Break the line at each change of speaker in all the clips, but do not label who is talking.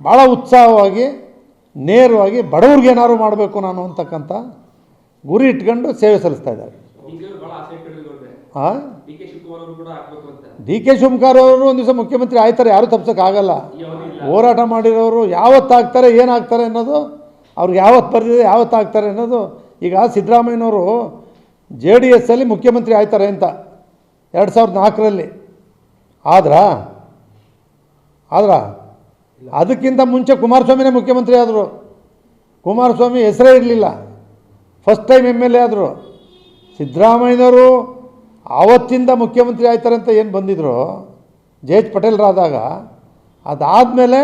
ಭಾಳ ಉತ್ಸಾಹವಾಗಿ ನೇರವಾಗಿ ಬಡವ್ರಿಗೆ ಏನಾದ್ರು ಮಾಡಬೇಕು ನಾನು ಅಂತಕ್ಕಂಥ ಗುರಿ ಇಟ್ಕೊಂಡು ಸೇವೆ ಸಲ್ಲಿಸ್ತಾ ಇದ್ದಾರೆ. ಹಾಂ
ಡಿ ಕೆ ಶಿವಕುಮಾರ್ ಅವರು
ಒಂದು ದಿವಸ ಮುಖ್ಯಮಂತ್ರಿ ಆಯ್ತಾರೆ ಯಾರು ತಪ್ಸೋಕ್ಕಾಗಲ್ಲ
ಆಗಲ್ಲ.
ಹೋರಾಟ ಮಾಡಿರೋರು ಯಾವತ್ತಾಗ್ತಾರೆ ಏನಾಗ್ತಾರೆ ಅನ್ನೋದು ಅವ್ರಿಗೆ ಯಾವತ್ತು ಬರೆದಿದೆ ಯಾವತ್ತಾಗ್ತಾರೆ ಅನ್ನೋದು ಈಗ ಸಿದ್ದರಾಮಯ್ಯನವರು ಜೆ ಡಿ ಎಸ್ಸಲ್ಲಿ ಮುಖ್ಯಮಂತ್ರಿ ಆಯ್ತಾರೆ ಅಂತ ಎರಡು ಸಾವಿರದ ನಾಲ್ಕರಲ್ಲಿ. ಆದ್ರಾ? ಆದ್ರಾ? ಅದಕ್ಕಿಂತ ಮುಂಚೆ ಕುಮಾರಸ್ವಾಮಿನೇ ಮುಖ್ಯಮಂತ್ರಿ ಆದರು. ಕುಮಾರಸ್ವಾಮಿ ಹೆಸರೇ ಇರಲಿಲ್ಲ. First time M L A ಆದರು. ಸಿದ್ದರಾಮಯ್ಯನವರು ಆವತ್ತಿಂದ ಮುಖ್ಯಮಂತ್ರಿ ಆಯ್ತಾರೆ ಅಂತ ಏನು ಬಂದಿದ್ರು? ಜೆ ಎಚ್ ಪಟೇಲ್ರಾದಾಗ ಅದಾದಮೇಲೆ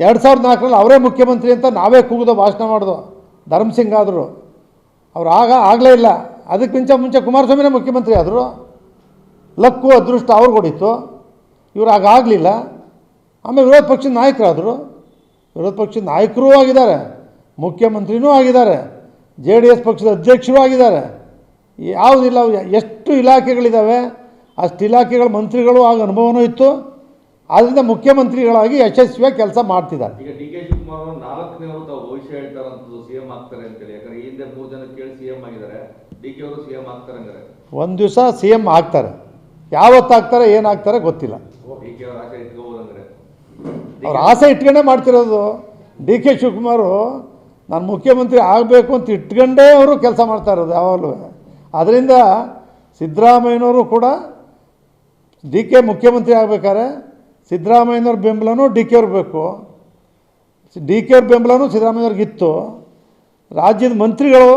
ಎರಡು ಸಾವಿರದ ನಾಲ್ಕರಲ್ಲಿ ಅವರೇ ಮುಖ್ಯಮಂತ್ರಿ ಅಂತ ನಾವೇ ಕೂಗಿದ, ಭಾಷಣ ಮಾಡಿದ್ರು ಧರ್ಮಸಿಂಗ್ ಆದರು. ಅವ್ರು ಆಗ ಆಗಲೇ ಇಲ್ಲ. ಅದಕ್ಕಿಂತ ಮುಂಚೆ ಕುಮಾರಸ್ವಾಮಿನೇ ಮುಖ್ಯಮಂತ್ರಿ ಆದರು. ಲಕ್ಕು ಅದೃಷ್ಟ ಅವ್ರಿಗೆ ಹೊಡಿತು. ಇವ್ರು ಆಗ ಆಗಲಿಲ್ಲ. ಆಮೇಲೆ ವಿರೋಧ ಪಕ್ಷದ ನಾಯಕರಾದರು ವಿರೋಧ ಪಕ್ಷದ ನಾಯಕರೂ ಆಗಿದ್ದಾರೆ ಮುಖ್ಯಮಂತ್ರಿನೂ ಆಗಿದ್ದಾರೆ ಜೆ ಡಿ ಎಸ್ ಪಕ್ಷದ ಅಧ್ಯಕ್ಷರೂ ಆಗಿದ್ದಾರೆ. ಯಾವುದಿಲ್ಲ ಎಷ್ಟು ಇಲಾಖೆಗಳಿದ್ದಾವೆ ಅಷ್ಟು ಇಲಾಖೆಗಳ ಮಂತ್ರಿಗಳು ಆಗ ಅನುಭವನೂ ಇತ್ತು. ಆದ್ದರಿಂದ ಮುಖ್ಯಮಂತ್ರಿಗಳಾಗಿ ಯಶಸ್ವಿಯಾಗಿ ಕೆಲಸ ಮಾಡ್ತಿದ್ದಾರೆ.
ಈಗ ಡಿ ಕೆ ಶಿವಕುಮಾರ್ ಅವರು ನಾಲ್ಕನೇವರು ತಾವು ಭವಿಷ್ಯ ಹೇಳ್ತಾರಂತದ್ದು ಸಿಎಂ ಆಗ್ತಾರೆ ಅಂತೇಳಿ. ಯಾಕಂದ್ರೆ ಈ ಹಿಂದೆ ಮೂರು ಜನ ಕೇಳಿ ಆಗಿದ್ದಾರೆ. ಡಿ ಕೆ ಅವರು ಆಗ್ತಾರೆ ಹಂಗಾರೆ.
ಒಂದು ದಿವಸ ಸಿ ಎಂ ಆಗ್ತಾರೆ. ಯಾವತ್ತಾಗ್ತಾರೆ ಏನಾಗ್ತಾರೆ ಗೊತ್ತಿಲ್ಲ.
ಡಿ ಕೆ ಅವರು
ಅವ್ರ ಆಸೆ ಇಟ್ಕೊಂಡೇ ಮಾಡ್ತಿರೋದು. ಡಿ ಕೆ ಶಿವಕುಮಾರು ನಾನು ಮುಖ್ಯಮಂತ್ರಿ ಆಗಬೇಕು ಅಂತ ಇಟ್ಕೊಂಡೇ ಅವರು ಕೆಲಸ ಮಾಡ್ತಾ ಇರೋದು ಯಾವಾಗಲೂ. ಅದರಿಂದ ಸಿದ್ದರಾಮಯ್ಯನವರು ಕೂಡ ಡಿ ಕೆ ಮುಖ್ಯಮಂತ್ರಿ ಆಗಬೇಕಾದ್ರೆ ಸಿದ್ದರಾಮಯ್ಯನವ್ರ ಬೆಂಬಲನೂ ಡಿ ಕೆ ಅವ್ರು ಬೇಕು. ಡಿ ಕೆ ಅವ್ರ ಬೆಂಬಲನೂ ಸಿದ್ದರಾಮಯ್ಯವ್ರಿಗೆ ಇತ್ತು. ರಾಜ್ಯದ ಮಂತ್ರಿಗಳು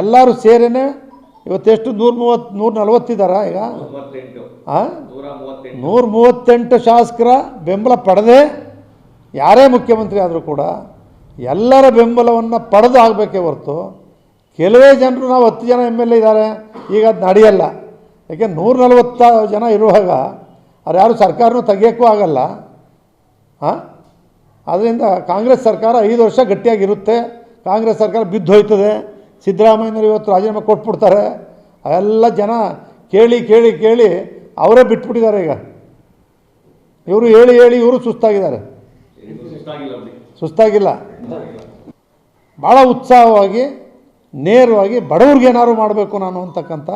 ಎಲ್ಲರೂ ಸೇರೇನೆ ಇವತ್ತೆಷ್ಟು? ನೂರ ಮೂವತ್ತು ನೂರ ನಲ್ವತ್ತಿದ್ದಾರ ಈಗ? ಹಾಂ
ನೂರ ಮೂವತ್ತೆಂಟು
ಶಾಸಕರ ಬೆಂಬಲ ಪಡೆದೇ ಯಾರೇ ಮುಖ್ಯಮಂತ್ರಿ ಆದರೂ ಕೂಡ ಎಲ್ಲರ ಬೆಂಬಲವನ್ನು ಪಡೆದು ಆಗಬೇಕೇ ಹೊರತು ಕೆಲವೇ ಜನರು ನಾವು ಹತ್ತು ಜನ ಎಂ ಎಲ್ ಇದ್ದಾರೆ, ಈಗ ಅದು ನಡೆಯಲ್ಲ ಯಾಕೆ ನೂರ ನಲ್ವತ್ತ ಜನ ಇರುವಾಗ ಅವ್ರು ಯಾರು ಸರ್ಕಾರನೂ ತೆಗಿಯೋಕ್ಕೂ ಆಗಲ್ಲ. ಹಾಂ ಅದರಿಂದ ಕಾಂಗ್ರೆಸ್ ಸರ್ಕಾರ ಐದು ವರ್ಷ ಗಟ್ಟಿಯಾಗಿರುತ್ತೆ. ಕಾಂಗ್ರೆಸ್ ಸರ್ಕಾರ ಬಿದ್ದು ಹೋಯ್ತದೆ. ಸಿದ್ದರಾಮಯ್ಯನವರು ಇವತ್ತು ರಾಜೀನಾಮೆ ಕೊಟ್ಬಿಡ್ತಾರೆ. ಅವೆಲ್ಲ ಜನ ಕೇಳಿ ಕೇಳಿ ಕೇಳಿ ಅವರೇ ಬಿಟ್ಬಿಟ್ಟಿದ್ದಾರೆ ಈಗ. ಇವರು ಹೇಳಿ ಹೇಳಿ ಇವರು ಸುಸ್ತಾಗಿದ್ದಾರೆ.
ಸುಸ್ತಾಗಿಲ್ಲ
ಭಾಳ ಉತ್ಸಾಹವಾಗಿ ನೇರವಾಗಿ ಬಡವ್ರಿಗೆ ಏನಾದ್ರು ಮಾಡಬೇಕು ನಾನು ಅಂತಕ್ಕಂಥ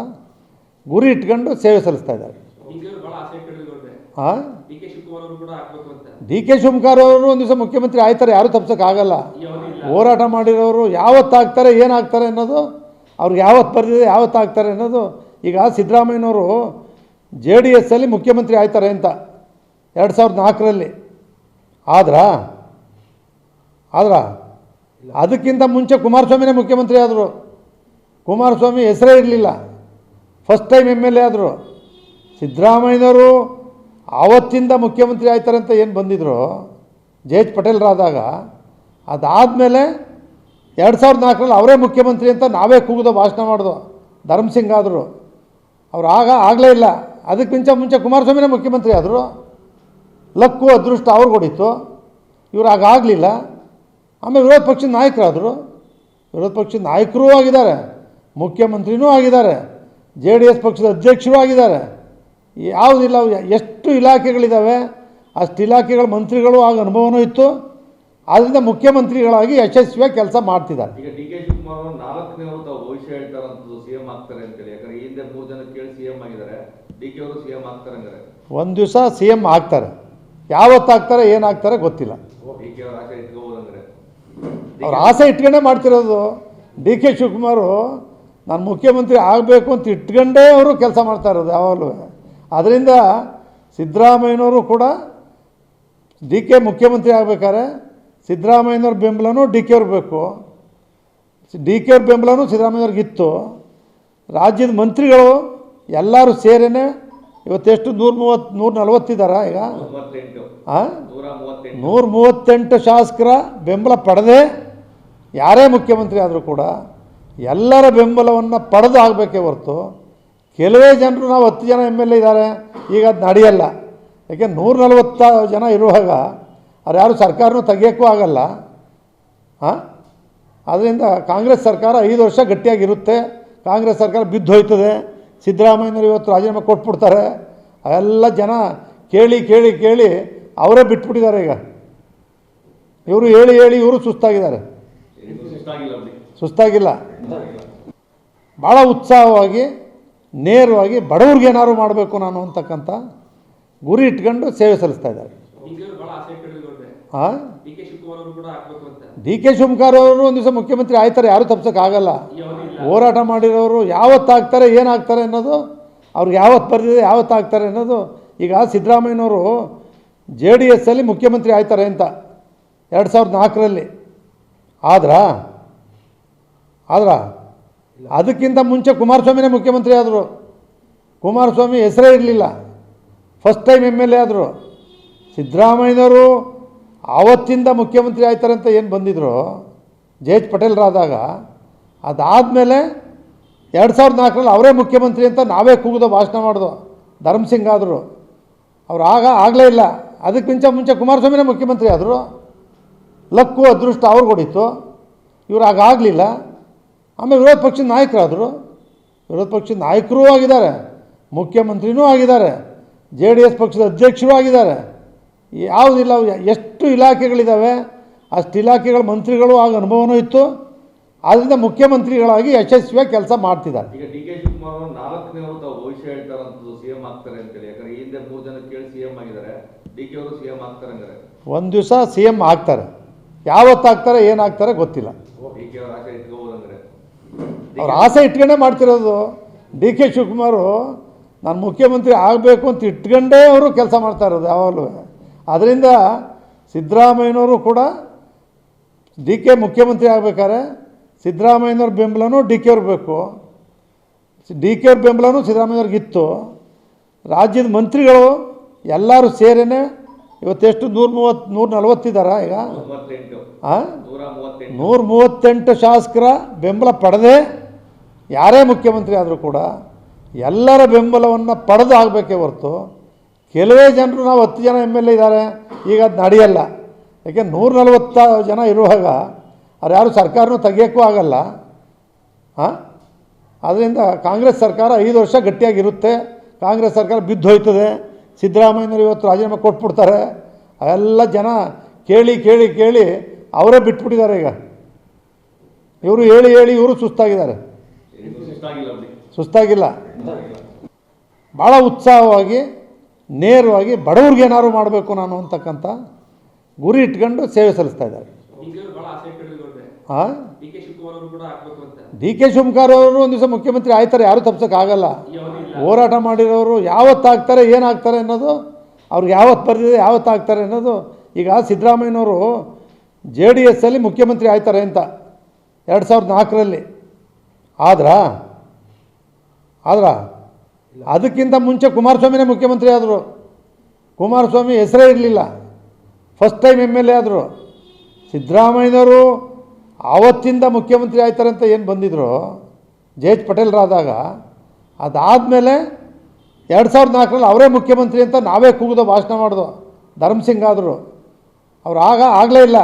ಗುರಿ ಇಟ್ಕೊಂಡು ಸೇವೆ ಸಲ್ಲಿಸ್ತಾ ಇದ್ದಾರೆ. ಹಾಂ
ಡಿ ಕೆ ಶಿವಕುಮಾರ್ ಅವರು
ಒಂದು ದಿವಸ ಮುಖ್ಯಮಂತ್ರಿ ಆಯ್ತಾರೆ ಯಾರೂ ತಪ್ಸೋಕ್ಕಾಗಲ್ಲ
ಆಗಲ್ಲ.
ಹೋರಾಟ ಮಾಡಿರೋರು ಯಾವತ್ತಾಗ್ತಾರೆ ಏನಾಗ್ತಾರೆ ಅನ್ನೋದು ಅವ್ರಿಗೆ ಯಾವತ್ತು ಬರೆದಿದೆ ಯಾವತ್ತಾಗ್ತಾರೆ ಅನ್ನೋದು ಈಗ ಸಿದ್ದರಾಮಯ್ಯನವರು ಜೆ ಡಿ ಎಸ್ಸಲ್ಲಿ ಮುಖ್ಯಮಂತ್ರಿ ಆಯ್ತಾರೆ ಅಂತ. ಎರಡು ಸಾವಿರದ ನಾಲ್ಕರಲ್ಲಿ. ಆದ್ರಾ? ಆದ್ರಾ ಅದಕ್ಕಿಂತ ಮುಂಚೆ ಕುಮಾರಸ್ವಾಮಿನೇ ಮುಖ್ಯಮಂತ್ರಿ ಆದರು. ಕುಮಾರಸ್ವಾಮಿ ಹೆಸರೇ ಇರಲಿಲ್ಲ. First time M L A ಆದರು. ಸಿದ್ದರಾಮಯ್ಯನವರು ಆವತ್ತಿಂದ ಮುಖ್ಯಮಂತ್ರಿ ಆಯ್ತಾರೆ ಅಂತ ಏನು ಬಂದಿದ್ರು? ಜೆ ಎಚ್ ಪಟೇಲ್ರಾದಾಗ ಅದಾದಮೇಲೆ ಎರಡು ಸಾವಿರದ ನಾಲ್ಕರಲ್ಲಿ ಅವರೇ ಮುಖ್ಯಮಂತ್ರಿ ಅಂತ ನಾವೇ ಕೂಗಿದ, ಭಾಷಣ ಮಾಡಿದ್ರು ಧರ್ಮಸಿಂಗ್ ಆದರು. ಅವ್ರು ಆಗ ಆಗಲೇ ಇಲ್ಲ. ಅದಕ್ಕಿಂತ ಮುಂಚೆ ಕುಮಾರಸ್ವಾಮಿನೇ ಮುಖ್ಯಮಂತ್ರಿ ಆದರು. ಲಕ್ಕು, ಅದೃಷ್ಟ ಅವ್ರಿಗೆ ಹೊಡಿತು ಇವ್ರು ಆಗ ಆಗಲಿಲ್ಲ. ಆಮೇಲೆ ವಿರೋಧ ಪಕ್ಷದ ನಾಯಕರಾದರು ವಿರೋಧ ಪಕ್ಷದ ನಾಯಕರೂ ಆಗಿದ್ದಾರೆ ಮುಖ್ಯಮಂತ್ರಿನೂ ಆಗಿದ್ದಾರೆ ಜೆ ಡಿ ಎಸ್ ಪಕ್ಷದ ಅಧ್ಯಕ್ಷರೂ ಆಗಿದ್ದಾರೆ. ಯಾವುದಿಲ್ಲ ಎಷ್ಟು ಇಲಾಖೆಗಳಿದ್ದಾವೆ ಅಷ್ಟು ಇಲಾಖೆಗಳ ಮಂತ್ರಿಗಳು ಆಗ ಅನುಭವನೂ ಇತ್ತು. ಆದ್ದರಿಂದ ಮುಖ್ಯಮಂತ್ರಿಗಳಾಗಿ ಯಶಸ್ವಿಯಾಗಿ ಕೆಲಸ ಮಾಡ್ತಿದ್ದಾರೆ.
ಈಗ ಡಿ ಕೆ ಶಿವಕುಮಾರ್ ಅವರು ನಾಲ್ಕನೇವರು ತಾವು ಭವಿಷ್ಯ ಹೇಳ್ತಾರಂತದ್ದು ಸಿಎಂ ಆಗ್ತಾರೆ ಅಂತೇಳಿ. ಯಾಕಂದ್ರೆ ಈ ಹಿಂದೆ ಮೂರು ಜನ ಕೇಳಿ ಆಗಿದ್ದಾರೆ. ಡಿ ಕೆ ಅವರು ಸಿಎಂ ಆಗ್ತಾರೆ ಹಂಗಾರೆ.
ಒಂದು ದಿವಸ ಸಿ ಎಂ ಆಗ್ತಾರೆ. ಯಾವತ್ತಾಗ್ತಾರೆ ಏನಾಗ್ತಾರೆ ಗೊತ್ತಿಲ್ಲ.
ಡಿ ಕೆ ಅವರು ಆಚೆ ಇಟ್ಕೋಬೋದು
ಅವ್ರ ಆಸೆ ಇಟ್ಕೊಂಡೇ ಮಾಡ್ತಿರೋದು. ಡಿ ಕೆ ಶಿವಕುಮಾರು ನಾನು ಮುಖ್ಯಮಂತ್ರಿ ಆಗಬೇಕು ಅಂತ ಇಟ್ಕೊಂಡೇ ಅವರು ಕೆಲಸ ಮಾಡ್ತಾ ಇರೋದು ಯಾವಾಗಲೂ. ಅದರಿಂದ ಸಿದ್ದರಾಮಯ್ಯನವರು ಕೂಡ ಡಿ ಕೆ ಮುಖ್ಯಮಂತ್ರಿ ಆಗಬೇಕಾದ್ರೆ ಸಿದ್ದರಾಮಯ್ಯನವ್ರ ಬೆಂಬಲನೂ ಡಿ ಕೆ ಅವ್ರಿಗೆ ಬೇಕು. ಡಿ ಕೆ ಅವ್ರ ಬೆಂಬಲನೂ ಸಿದ್ದರಾಮಯ್ಯವ್ರಿಗೆ ಇತ್ತು. ರಾಜ್ಯದ ಮಂತ್ರಿಗಳು ಎಲ್ಲರೂ ಸೇರೇನೆ ಇವತ್ತೆಷ್ಟು ನೂರ ಮೂವತ್ತು ನೂರ ನಲ್ವತ್ತಿದ್ದಾರ ಈಗ? ಹಾಂ
ನೂರ ಮೂವತ್ತೆಂಟು
ಶಾಸಕರ ಬೆಂಬಲ ಪಡೆದೇ ಯಾರೇ ಮುಖ್ಯಮಂತ್ರಿ ಆದರೂ ಕೂಡ ಎಲ್ಲರ ಬೆಂಬಲವನ್ನು ಪಡೆದು ಆಗಬೇಕೇ ಹೊರತು ಕೆಲವೇ ಜನರು ನಾವು ಹತ್ತು ಜನ ಎಂ ಎಲ್ ಎ ಇದ್ದಾರೆ, ಈಗ ಅದು ನಡೆಯಲ್ಲ ಯಾಕೆ ನೂರ ನಲ್ವತ್ತ ಜನ ಇರುವಾಗ ಅವ್ರು ಯಾರು ಸರ್ಕಾರನೂ ತೆಗಿಯೋಕ್ಕೂ ಆಗಲ್ಲ. ಹಾಂ ಅದರಿಂದ ಕಾಂಗ್ರೆಸ್ ಸರ್ಕಾರ ಐದು ವರ್ಷ ಗಟ್ಟಿಯಾಗಿರುತ್ತೆ. ಕಾಂಗ್ರೆಸ್ ಸರ್ಕಾರ ಬಿದ್ದು ಹೋಯ್ತದೆ. ಸಿದ್ದರಾಮಯ್ಯನವರು ಇವತ್ತು ರಾಜೀನಾಮೆ ಕೊಟ್ಬಿಡ್ತಾರೆ. ಅವೆಲ್ಲ ಜನ ಕೇಳಿ ಕೇಳಿ ಕೇಳಿ ಅವರೇ ಬಿಟ್ಬಿಟ್ಟಿದ್ದಾರೆ ಈಗ. ಇವರು ಹೇಳಿ ಹೇಳಿ ಇವರು ಸುಸ್ತಾಗಿದ್ದಾರೆ.
ಸುಸ್ತಾಗಿಲ್ಲ
ಭಾಳ ಉತ್ಸಾಹವಾಗಿ ನೇರವಾಗಿ ಬಡವ್ರಿಗೆ ಏನಾದ್ರು ಮಾಡಬೇಕು ನಾನು ಅಂತಕ್ಕಂಥ ಗುರಿ ಇಟ್ಕೊಂಡು ಸೇವೆ ಸಲ್ಲಿಸ್ತಾ ಇದ್ದಾರೆ. ಹಾಂ
ಡಿ ಕೆ ಶಿವಕುಮಾರ್ ಅವರು
ಒಂದು ದಿವಸ ಮುಖ್ಯಮಂತ್ರಿ ಆಯ್ತಾರೆ ಯಾರೂ ತಪ್ಸೋಕ್ಕಾಗಲ್ಲ ಹೋರಾಟ ಮಾಡಿರೋರು ಯಾವತ್ತಾಗ್ತಾರೆ ಏನಾಗ್ತಾರೆ ಅನ್ನೋದು ಅವ್ರಿಗೆ ಯಾವತ್ತು ಬರ್ತಿದೆ ಯಾವತ್ತಾಗ್ತಾರೆ ಅನ್ನೋದು ಈಗ ಸಿದ್ದರಾಮಯ್ಯನವರು ಜೆ ಡಿ ಎಸ್ಸಲ್ಲಿ ಮುಖ್ಯಮಂತ್ರಿ ಆಯ್ತಾರೆ ಅಂತ. ಎರಡು ಸಾವಿರದ ನಾಲ್ಕರಲ್ಲಿ. ಆದ್ರಾ? ಆದ್ರ ಅದಕ್ಕಿಂತ ಮುಂಚೆ ಕುಮಾರಸ್ವಾಮಿನೇ ಮುಖ್ಯಮಂತ್ರಿ ಆದರು. ಕುಮಾರಸ್ವಾಮಿ ಹೆಸರೇ ಇರಲಿಲ್ಲ. First time M L A ಆದರು. ಸಿದ್ದರಾಮಯ್ಯನವರು ಆವತ್ತಿಂದ ಮುಖ್ಯಮಂತ್ರಿ ಆಯ್ತಾರೆ ಅಂತ ಏನು ಬಂದಿದ್ರು? ಜೆ ಎಚ್ ಪಟೇಲ್ರಾದಾಗ ಅದಾದಮೇಲೆ ಎರಡು ಸಾವಿರದ ನಾಲ್ಕರಲ್ಲಿ ಅವರೇ ಮುಖ್ಯಮಂತ್ರಿ ಅಂತ ನಾವೇ ಕೂಗಿದೋ, ಭಾಷಣ ಮಾಡ್ದೋ. ಧರ್ಮಸಿಂಗ್ ಆದರು. ಅವ್ರು ಆಗ ಆಗಲೇ ಇಲ್ಲ. ಅದಕ್ಕೆ ಮುಂಚೆ ಕುಮಾರಸ್ವಾಮಿನೇ ಮುಖ್ಯಮಂತ್ರಿ ಆದರು. ಲಕ್ಕು, ಅದೃಷ್ಟ ಅವ್ರಿಗೆ ಹೊಡಿತು ಇವ್ರು ಆಗ ಆಗಲಿಲ್ಲ. ಆಮೇಲೆ ವಿರೋಧ ಪಕ್ಷದ ನಾಯಕರಾದರು ವಿರೋಧ ಪಕ್ಷದ ನಾಯಕರೂ ಆಗಿದ್ದಾರೆ ಮುಖ್ಯಮಂತ್ರಿನೂ ಆಗಿದ್ದಾರೆ ಜೆ ಡಿ ಎಸ್ ಪಕ್ಷದ ಅಧ್ಯಕ್ಷರೂ ಆಗಿದ್ದಾರೆ. ಯಾವುದಿಲ್ಲ ಎಷ್ಟು ಇಲಾಖೆಗಳಿದ್ದಾವೆ ಅಷ್ಟು ಇಲಾಖೆಗಳ ಮಂತ್ರಿಗಳು ಆಗ ಅನುಭವನೂ ಇತ್ತು. ಆದ್ದರಿಂದ ಮುಖ್ಯಮಂತ್ರಿಗಳಾಗಿ ಯಶಸ್ವಿಯಾಗಿ ಕೆಲಸ ಮಾಡ್ತಿದ್ದಾರೆ.
ಈಗ ಡಿ ಕೆ ಶಿವಕುಮಾರ್ ಅವರು ನಾಲ್ಕನೇವರು ತಾವು ಭವಿಷ್ಯ ಹೇಳ್ತಾರಂತದ್ದು ಸಿಎಂ ಆಗ್ತಾರೆ ಅಂತೇಳಿ ಯಾಕಂದ್ರೆ ಈ ಹಿಂದೆ ಮೂರು ಜನ ಕೇಳಿ ಸಿಎಂ ಆಗಿದ್ದಾರೆ. ಡಿ ಕೆ ಅವರು ಆಗ್ತಾರೆ ಹಂಗಾರೆ.
ಒಂದು ದಿವಸ ಸಿ ಎಂ ಆಗ್ತಾರೆ. ಯಾವತ್ತಾಗ್ತಾರೆ ಏನಾಗ್ತಾರೆ ಗೊತ್ತಿಲ್ಲ.
ಡಿ ಕೆ ಅವರು ಆಚೆ ಇಟ್ಕೋಬೋದು
ಅವ್ರ ಆಸೆ ಇಟ್ಕೊಂಡೇ ಮಾಡ್ತಿರೋದು. ಡಿ ಕೆ ಶಿವಕುಮಾರು ನಾನು ಮುಖ್ಯಮಂತ್ರಿ ಆಗಬೇಕು ಅಂತ ಇಟ್ಕೊಂಡೇ ಅವರು ಕೆಲಸ ಮಾಡ್ತಾ ಇರೋದು ಯಾವಾಗಲೂ. ಅದರಿಂದ ಸಿದ್ದರಾಮಯ್ಯನವರು ಕೂಡ ಡಿ ಕೆ ಮುಖ್ಯಮಂತ್ರಿ ಆಗಬೇಕಾದ್ರೆ ಸಿದ್ದರಾಮಯ್ಯನವ್ರ ಬೆಂಬಲನೂ ಡಿ ಕೆ ಅವ್ರಿಗೆ ಬೇಕು. ಡಿ ಕೆ ಅವ್ರ ಬೆಂಬಲನೂ ಸಿದ್ದರಾಮಯ್ಯವ್ರಿಗಿತ್ತು ರಾಜ್ಯದ ಮಂತ್ರಿಗಳು ಎಲ್ಲರೂ ಸೇರೇನೆ ಇವತ್ತೆಷ್ಟು ನೂರ ಮೂವತ್ತು ನೂರ ನಲ್ವತ್ತಿದ್ದಾರ ಈಗ? ಹಾಂ
ನೂರ ಮೂವತ್ತೆಂಟು
ಶಾಸಕರ ಬೆಂಬಲ ಪಡೆದೇ ಯಾರೇ ಮುಖ್ಯಮಂತ್ರಿ ಆದರೂ ಕೂಡ ಎಲ್ಲರ ಬೆಂಬಲವನ್ನು ಪಡೆದು ಆಗಬೇಕೇ ಹೊರತು ಕೆಲವೇ ಜನರು ನಾವು ಹತ್ತು ಜನ ಎಂ ಎಲ್ ಇದ್ದಾರೆ, ಈಗ ಅದು ನಡೆಯಲ್ಲ ಯಾಕೆ ನೂರ ನಲವತ್ತ ಜನ ಇರುವಾಗ ಅವ್ರು ಯಾರು ಸರ್ಕಾರನೂ ತೆಗಿಯೋಕ್ಕೂ ಆಗಲ್ಲ. ಹಾಂ ಅದರಿಂದ ಕಾಂಗ್ರೆಸ್ ಸರ್ಕಾರ ಐದು ವರ್ಷ ಗಟ್ಟಿಯಾಗಿರುತ್ತೆ. ಕಾಂಗ್ರೆಸ್ ಸರ್ಕಾರ ಬಿದ್ದು ಹೋಯ್ತದೆ. ಸಿದ್ದರಾಮಯ್ಯನವರು ಇವತ್ತು ರಾಜೀನಾಮೆ ಕೊಟ್ಬಿಡ್ತಾರೆ. ಅವೆಲ್ಲ ಜನ ಕೇಳಿ ಕೇಳಿ ಕೇಳಿ ಅವರೇ ಬಿಟ್ಬಿಟ್ಟಿದ್ದಾರೆ ಈಗ. ಇವರು ಹೇಳಿ ಹೇಳಿ ಇವರು ಸುಸ್ತಾಗಿದ್ದಾರೆ.
ಸುಸ್ತಾಗಿಲ್ಲ
ಭಾಳ ಉತ್ಸಾಹವಾಗಿ ನೇರವಾಗಿ ಬಡವ್ರಿಗೆ ಏನಾದ್ರು ಮಾಡಬೇಕು ನಾನು ಅಂತಕ್ಕಂಥ ಗುರಿ ಇಟ್ಕೊಂಡು ಸೇವೆ ಸಲ್ಲಿಸ್ತಾ ಇದ್ದಾರೆ.
ಡಿ ಕೆ
ಹಾಂ
ಡಿ ಶಿವಕುಮಾರ್ ಅವರು
ಒಂದು ದಿವಸ ಮುಖ್ಯಮಂತ್ರಿ ಆಯ್ತಾರೆ ಯಾರು ತಪ್ಸೋಕ್ಕಾಗಲ್ಲ. ಹೋರಾಟ ಮಾಡಿರೋರು ಯಾವತ್ತಾಗ್ತಾರೆ ಏನಾಗ್ತಾರೆ ಅನ್ನೋದು ಅವ್ರಿಗೆ ಯಾವತ್ತು ಬರ್ತಿದೆ ಯಾವತ್ತಾಗ್ತಾರೆ ಅನ್ನೋದು ಈಗ ಸಿದ್ದರಾಮಯ್ಯನವರು ಜೆ ಡಿ ಎಸ್ಸಲ್ಲಿ ಮುಖ್ಯಮಂತ್ರಿ ಆಯ್ತಾರೆ ಅಂತ ಎರಡು ಸಾವಿರದ ನಾಲ್ಕರಲ್ಲಿ. ಆದ್ರಾ? ಆದ್ರ ಅದಕ್ಕಿಂತ ಮುಂಚೆ ಕುಮಾರಸ್ವಾಮಿನೇ ಮುಖ್ಯಮಂತ್ರಿ ಆದರು. ಕುಮಾರಸ್ವಾಮಿ ಹೆಸರೇ ಇರಲಿಲ್ಲ. First time M L A ಆದರು. ಸಿದ್ದರಾಮಯ್ಯನವರು ಆವತ್ತಿಂದ ಮುಖ್ಯಮಂತ್ರಿ ಆಯ್ತಾರೆ ಅಂತ ಏನು ಬಂದಿದ್ರು? ಜೆ ಎಚ್ ಪಟೇಲ್ರಾದಾಗ ಅದಾದಮೇಲೆ ಎರಡು ಸಾವಿರದ ನಾಲ್ಕರಲ್ಲಿ ಅವರೇ ಮುಖ್ಯಮಂತ್ರಿ ಅಂತ ನಾವೇ ಕೂಗಿದ ಭಾಷಣ ಮಾಡಿದೋ. ಧರ್ಮಸಿಂಗ್ ಆದರು. ಅವ್ರು ಆಗ ಆಗಲೇ ಇಲ್ಲ.